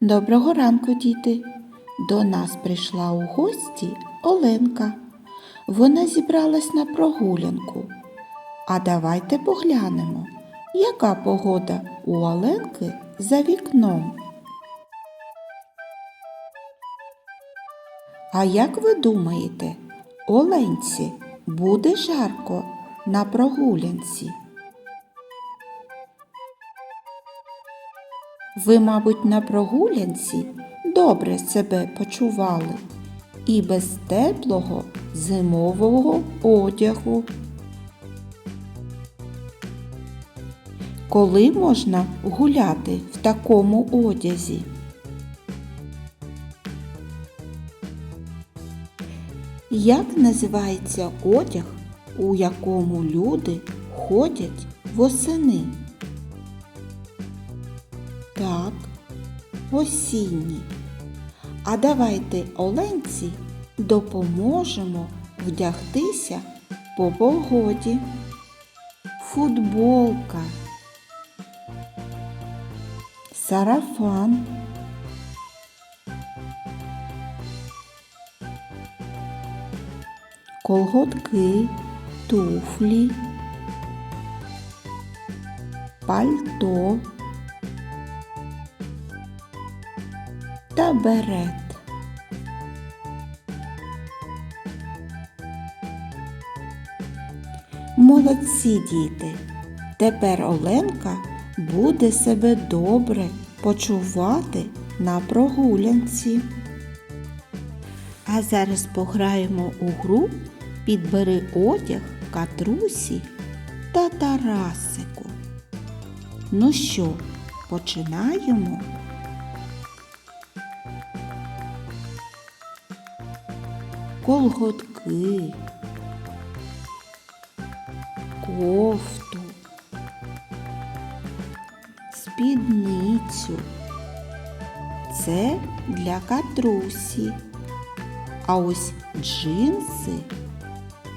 Доброго ранку, діти! До нас прийшла у гості Оленка. Вона зібралась на прогулянку. А давайте поглянемо, яка погода у Оленки за вікном. А як ви думаєте, Оленці буде жарко на прогулянці? Ви, мабуть, на прогулянці добре себе почували і без теплого зимового одягу. Коли можна гуляти в такому одязі? Як називається одяг, у якому люди ходять восени? Так, осінні. А давайте Оленці допоможемо вдягтися по погоді. Футболка, сарафан, колготки, туфлі, пальто. Та берет. Молодці діти! Тепер Оленка буде себе добре почувати на прогулянці. А зараз пограємо у гру Підбери одяг Катрусі та Тарасику. Ну що, починаємо? Колготки, кофту, спідницю. Це для катрусі. А ось джинси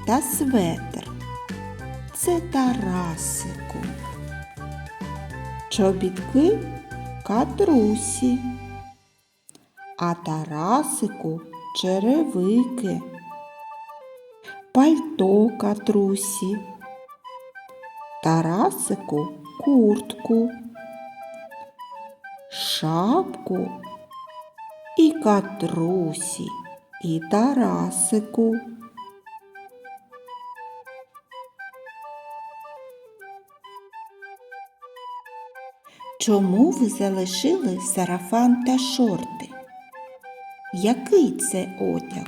та светр. Це Тарасику. Чобітки катрусі, а Тарасику черевики, пальто катрусі, Тарасику куртку, шапку і катрусі, і Тарасику. Чому ви залишили сарафан та шорти? Який це одяг?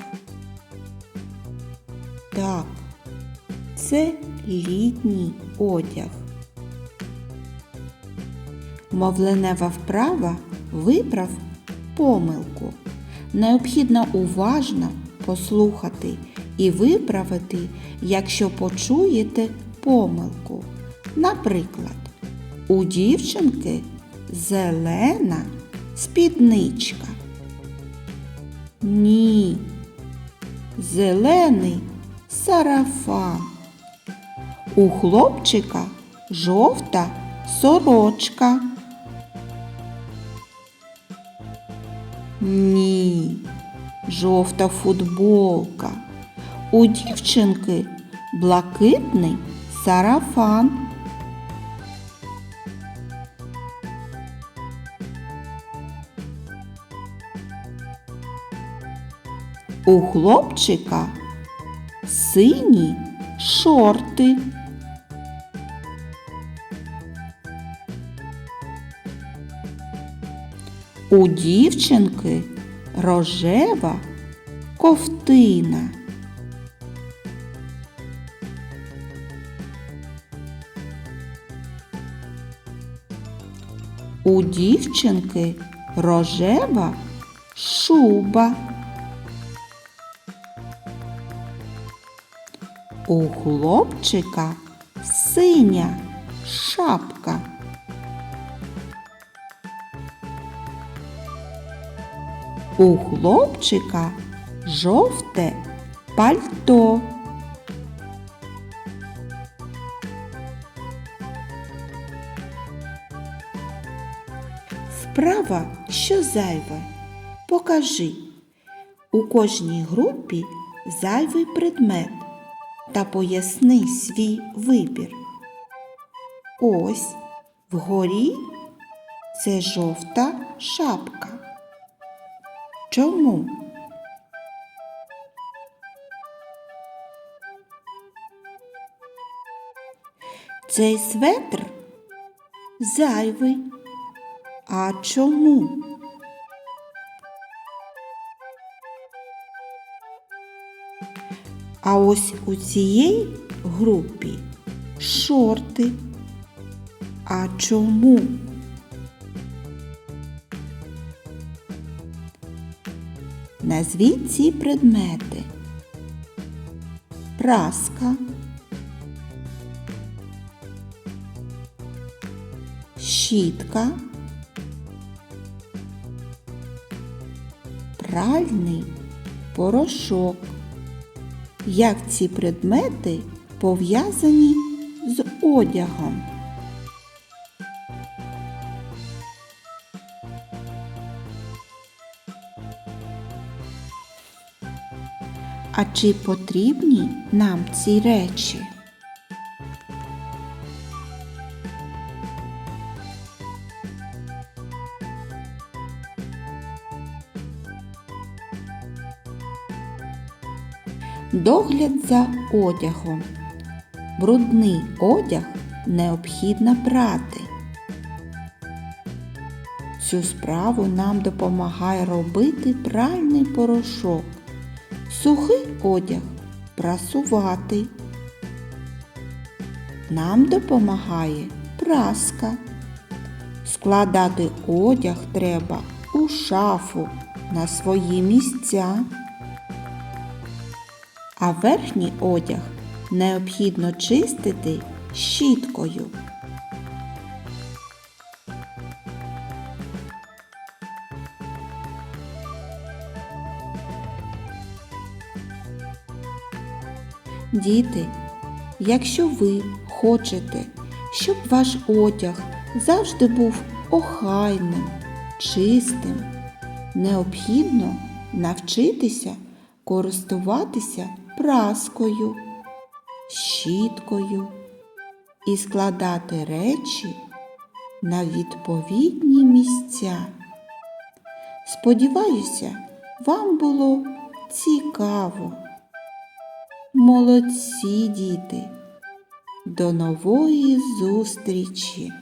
Так, це літній одяг. Мовленева вправа виправ помилку. Необхідно уважно послухати і виправити, якщо почуєте помилку. Наприклад, у дівчинки зелена спідничка. Ні. Зелений сарафан. У хлопчика жовта сорочка. Ні. Жовта футболка. У дівчинки блакитний сарафан. У хлопчика сині шорти. У дівчинки рожева ковтина. У дівчинки рожева шуба. У хлопчика синя шапка. У хлопчика жовте пальто. Вправа, що зайве. Покажи. У кожній групі зайвий предмет та поясни свій вибір. Ось вгорі це жовта шапка. Чому? Цей светр зайвий. А чому? А ось у цій групі шорти. А чому? Назвіть ці предмети. Праска, щітка, пральний порошок. Як ці предмети пов'язані з одягом? А чи потрібні нам ці речі? Догляд за одягом. Брудний одяг необхідно прати. Цю справу нам допомагає робити пральний порошок. Сухий одяг прасувати. Нам допомагає праска. Складати одяг треба у шафу на свої місця. А верхній одяг необхідно чистити щіткою. Діти, якщо ви хочете, щоб ваш одяг завжди був охайним, чистим, необхідно навчитися користуватися праскою, щіткою і складати речі на відповідні місця. Сподіваюся, вам було цікаво. Молодці діти! До нової зустрічі!